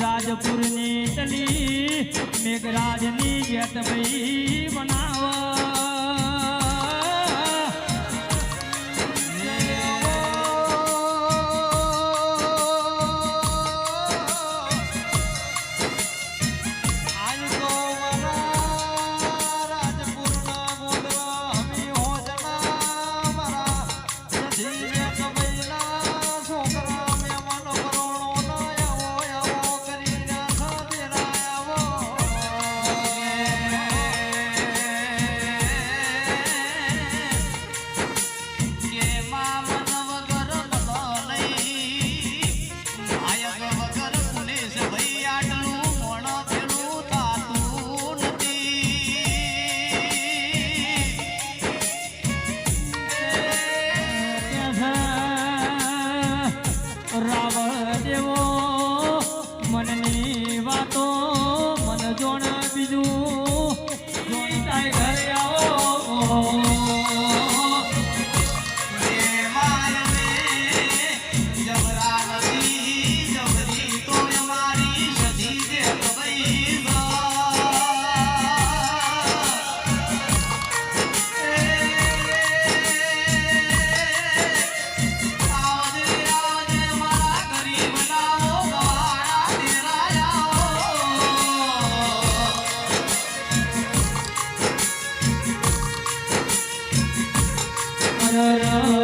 રાજપુરની તલી મેઘરાજની ગેત ભાઈ. Ra ra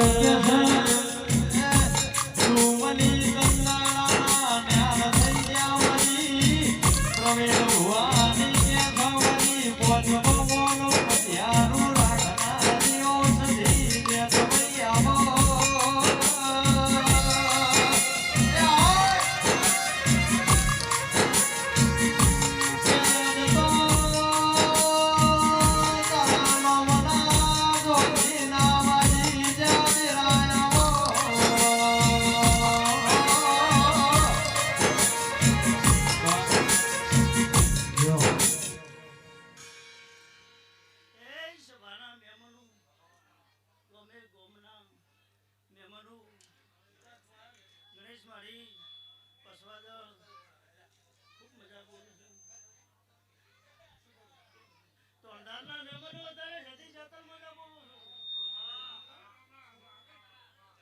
money.